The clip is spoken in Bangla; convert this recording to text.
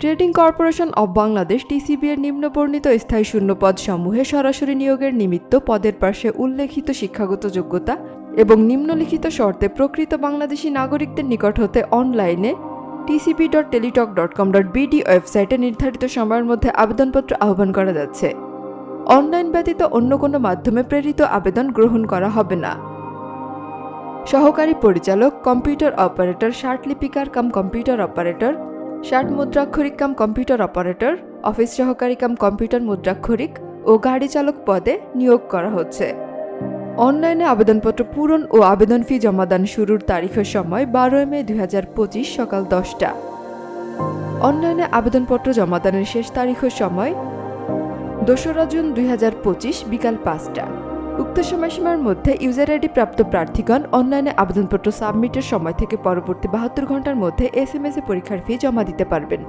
Trading corporation of Bangladesh TCB এর নিম্নবর্ণিত স্থায়ী শূন্যপদ সমূহে সরাসরি নিয়োগের নিমিত্ত পদের পাশে উল্লেখিত শিক্ষাগত যোগ্যতা এবং নিম্নলিখিত শর্তে প্রকৃত বাংলাদেশি নাগরিকদের নিকট হতে অনলাইনে TCB dot Teletalk dot com dot BD ওয়েবসাইটে নির্ধারিত সময়ের মধ্যে আবেদনপত্র আহ্বান করা যাচ্ছে। অনলাইন ব্যতীত অন্য কোনো মাধ্যমে প্রেরিত আবেদন গ্রহণ করা হবে না। সহকারী পরিচালক, কম্পিউটার অপারেটর, শার্ট লিপিকার, কাম কম্পিউটার অপারেটর শার্ট মুদ্রাক্ষরিক কাম কম্পিউটার অপারেটর, অফিস সহকারী কাম কম্পিউটার মুদ্রাক্ষরিক ও গাড়ি চালক পদে নিয়োগ করা হচ্ছে। অনলাইনে আবেদনপত্র পূরণ ও আবেদন ফি জমাদান শুরুর তারিখের সময় বারোই মে দুই হাজার পঁচিশ সকাল দশটা। অনলাইনে আবেদনপত্র জমাদানের শেষ তারিখের সময় দোসরা জুন দুই হাজার পঁচিশ বিকাল পাঁচটা। উক্ত সময়সীমার মধ্যে ইউজার আইডি প্রাপ্ত প্রার্থীগণ অনলাইনে আবেদনপত্র সাবমিটের সময় থেকে পরবর্তী বাহাত্তর ঘণ্টার মধ্যে এস এম এস এ পরীক্ষার ফি জমা দিতে পারবেন।